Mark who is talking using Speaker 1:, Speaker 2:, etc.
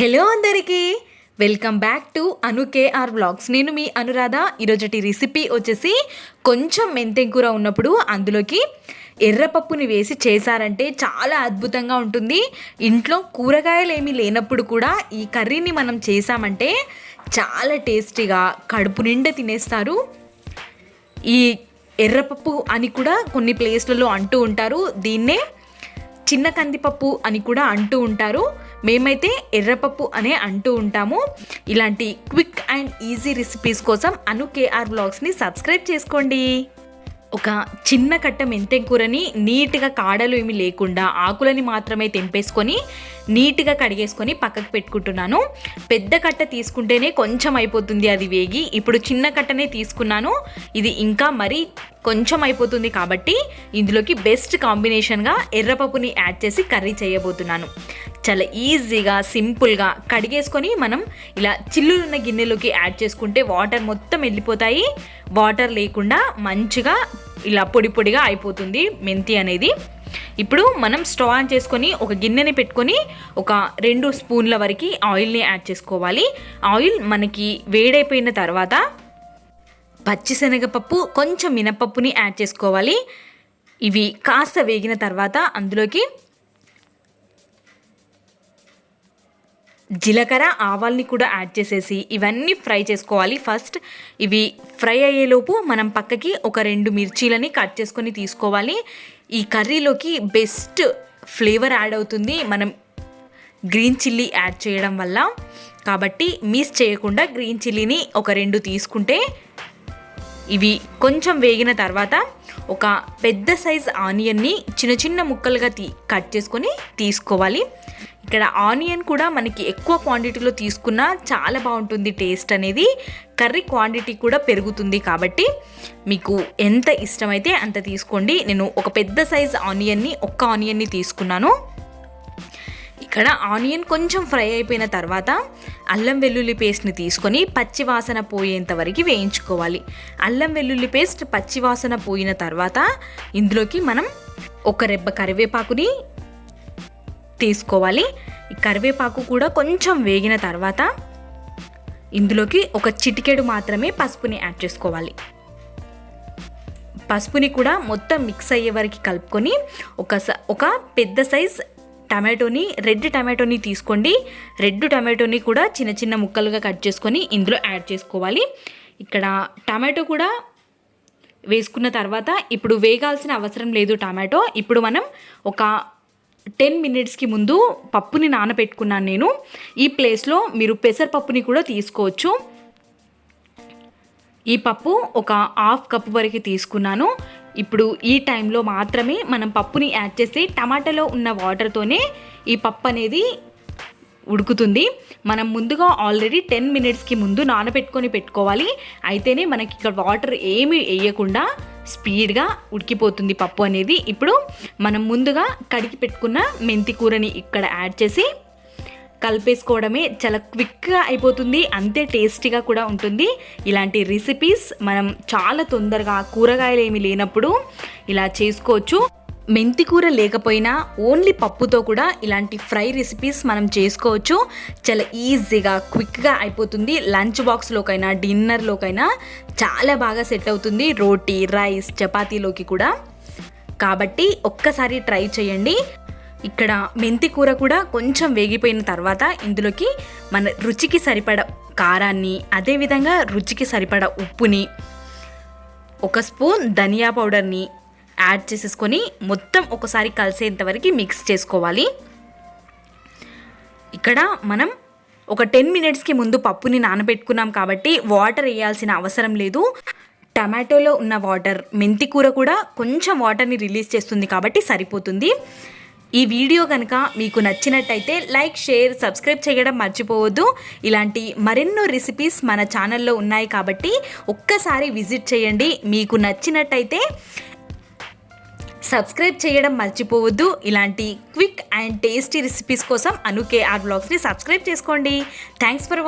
Speaker 1: Hello అందరికీ. Welcome back to Anu KR blogs. నేను మీ అనురాధ. ఈరోజటి రెసిపీ వచ్చేసి కొంచెం మెంతెం కూర ఉన్నప్పుడు అందులోకి ఎర్రపప్పుని వేసి చేశారంటే చాలా అద్భుతంగా ఉంటుంది. ఇంట్లో కూరగాయలు ఏమీ లేనప్పుడు కూడా ఈ కర్రీని మనం చేసామంటే చాలా టేస్టీగా కడుపు నిండా తినేస్తారు. ఈ ఎర్రపప్పు అని కూడా కొన్ని ప్లేస్లలో అంటూ ఉంటారు. దీన్నే చిన్న కందిపప్పు అని కూడా అంటూ ఉంటారు. మేమైతే ఎర్రపప్పు అనే అంటూ ఉంటాము. ఇలాంటి క్విక్ అండ్ ఈజీ రెసిపీస్ కోసం అను కేఆర్ బ్లాగ్స్ని సబ్స్క్రైబ్ చేసుకోండి. ఒక చిన్న కట్ట మెంతెం కూరని నీట్గా కాడలు ఏమి లేకుండా ఆకులని మాత్రమే తెంపేసుకొని నీట్గా కడిగేసుకొని పక్కకు పెట్టుకుంటున్నాను. పెద్ద కట్ట తీసుకుంటేనే కొంచెం అయిపోతుంది అది వేగి. ఇప్పుడు చిన్న కట్టనే తీసుకున్నాను. ఇది ఇంకా మరీ కొంచెం అయిపోతుంది కాబట్టి ఇందులోకి బెస్ట్ కాంబినేషన్గా ఎర్రపప్పుని యాడ్ చేసి కర్రీ చేయబోతున్నాను. చాలా ఈజీగా సింపుల్గా కడిగేసుకొని మనం ఇలా చిల్లులున్న గిన్నెలోకి యాడ్ చేసుకుంటే వాటర్ మొత్తం వెళ్ళిపోతాయి. వాటర్ లేకుండా మంచిగా ఇలా పొడి పొడిగా అయిపోతుంది మెంతి అనేది. ఇప్పుడు మనం స్టవ్ ఆన్ చేసుకొని ఒక గిన్నెని పెట్టుకొని ఒక రెండు స్పూన్ల వరకు ఆయిల్ని యాడ్ చేసుకోవాలి. ఆయిల్ మనకి వేడైపోయిన తర్వాత పచ్చిశనగపప్పు కొంచెం మినపప్పుని యాడ్ చేసుకోవాలి. ఇవి కాస్త వేగిన తర్వాత అందులోకి జీలకర్ర ఆవాల్ని కూడా యాడ్ చేసేసి ఇవన్నీ ఫ్రై చేసుకోవాలి. ఫస్ట్ ఇవి ఫ్రై అయ్యేలోపు మనం పక్కకి ఒక రెండు మిర్చీలని కట్ చేసుకొని తీసుకోవాలి. ఈ కర్రీలోకి బెస్ట్ ఫ్లేవర్ యాడ్ అవుతుంది. మనం గ్రీన్ చిల్లీ యాడ్ చేయడం వల్ల. కాబట్టి మిస్ చేయకుండా గ్రీన్ చిల్లీని ఒక రెండు తీసుకుంటే ఇవి కొంచెం వేగిన తర్వాత ఒక పెద్ద సైజ్ ఆనియన్ని చిన్న చిన్న ముక్కలుగా తీ కట్ చేసుకొని తీసుకోవాలి. ఇక్కడ ఆనియన్ కూడా మనకి ఎక్కువ క్వాంటిటీలో తీసుకున్నా చాలా బాగుంటుంది టేస్ట్ అనేది. కర్రీ క్వాంటిటీ కూడా పెరుగుతుంది కాబట్టి మీకు ఎంత ఇష్టమైతే అంత తీసుకోండి. నేను ఒక పెద్ద సైజ్ ఆనియన్ని ఒక్క ఆనియన్ని తీసుకున్నాను. ఇక్కడ ఆనియన్ కొంచెం ఫ్రై అయిపోయిన తర్వాత అల్లం వెల్లుల్లి పేస్ట్ని తీసుకొని పచ్చి వాసన పోయేంత వరకు వేయించుకోవాలి. అల్లం వెల్లుల్లి పేస్ట్ పచ్చి వాసన పోయిన తర్వాత ఇందులోకి మనం ఒక రెబ్బ కరివేపాకుని తీసుకోవాలి. ఈ కరివేపాకు కూడా కొంచెం వేగిన తర్వాత ఇందులోకి ఒక చిటికెడు మాత్రమే పసుపుని యాడ్ చేసుకోవాలి. పసుపుని కూడా మొత్తం మిక్స్ అయ్యే వరకు కలుపుకొని ఒక ఒక పెద్ద సైజ్ టమాటోని రెడ్ టమాటోని తీసుకోండి. రెడ్ టమాటోని కూడా చిన్న చిన్న ముక్కలుగా కట్ చేసుకొని ఇందులో యాడ్ చేసుకోవాలి. ఇక్కడ టమాటో కూడా వేసుకున్న తర్వాత ఇప్పుడు వేగాల్సిన అవసరం లేదు టమాటో. ఇప్పుడు మనం ఒక టెన్ మినిట్స్కి ముందు పప్పుని నానబెట్టుకున్నాను నేను. ఈ ప్లేస్లో మీరు పెసరపప్పుని కూడా తీసుకోవచ్చు. ఈ పప్పు ఒక హాఫ్ కప్ వరకు తీసుకున్నాను. ఇప్పుడు ఈ టైంలో మాత్రమే మనం పప్పుని యాడ్ చేసి టమాటాలో ఉన్న వాటర్తోనే ఈ పప్పు అనేది ఉడుకుతుంది. మనం ముందుగా ఆల్రెడీ టెన్ మినిట్స్కి ముందు నానబెట్టుకొని పెట్టుకోవాలి. అయితేనే మనకి ఇక్కడ వాటర్ ఏమి వేయకుండా స్పీడ్గా ఉడికిపోతుంది పప్పు అనేది. ఇప్పుడు మనం ముందుగా కడిగి పెట్టుకున్న మెంతి కూరని ఇక్కడ యాడ్ చేసి కలిపేసుకోవడమే చాలా క్విక్గా అయిపోతుంది. అంతే టేస్టీగా కూడా ఉంటుంది. ఇలాంటి రెసిపీస్ మనం చాలా తొందరగా కూరగాయలు ఏమి లేనప్పుడు ఇలా చేసుకోవచ్చు. మెంతి కూర లేకపోయినా ఓన్లీ పప్పుతో కూడా ఇలాంటి ఫ్రై రెసిపీస్ మనం చేసుకోవచ్చు. చాలా ఈజీగా క్విక్గా అయిపోతుంది. లంచ్ బాక్స్లోకైనా డిన్నర్లోకైనా చాలా బాగా సెట్ అవుతుంది రోటీ రైస్ చపాతీలోకి కూడా. కాబట్టి ఒక్కసారి ట్రై చేయండి. ఇక్కడ మెంతి కూర కూడా కొంచెం వేగిపోయిన తర్వాత ఇందులోకి మన రుచికి సరిపడ కారాన్ని అదేవిధంగా రుచికి సరిపడ ఉప్పుని ఒక స్పూన్ ధనియా పౌడర్ని యాడ్ చేసేసుకొని మొత్తం ఒకసారి కలిసేంతవరకు మిక్స్ చేసుకోవాలి. ఇక్కడ మనం ఒక టెన్ మినిట్స్కి ముందు పప్పుని నానబెట్టుకున్నాం కాబట్టి వాటర్ వేయాల్సిన అవసరం లేదు. టమాటోలో ఉన్న వాటర్ మెంతి కూర కూడా కొంచెం వాటర్ని రిలీజ్ చేస్తుంది కాబట్టి సరిపోతుంది. ఈ వీడియో కనుక మీకు నచ్చినట్టయితే లైక్ షేర్ సబ్స్క్రైబ్ చేయడం మర్చిపోవద్దు. ఇలాంటి మరెన్నో రెసిపీస్ మన ఛానల్లో ఉన్నాయి కాబట్టి ఒక్కసారి విజిట్ చేయండి. మీకు నచ్చినట్టయితే సబ్స్క్రైబ్ చేయడం మర్చిపోవద్దు. ఇలాంటి క్విక్ అండ్ టేస్టీ రెసిపీస్ కోసం అనుకే ఆర్ బ్లాగ్స్ని సబ్స్క్రైబ్ చేసుకోండి. Thanks for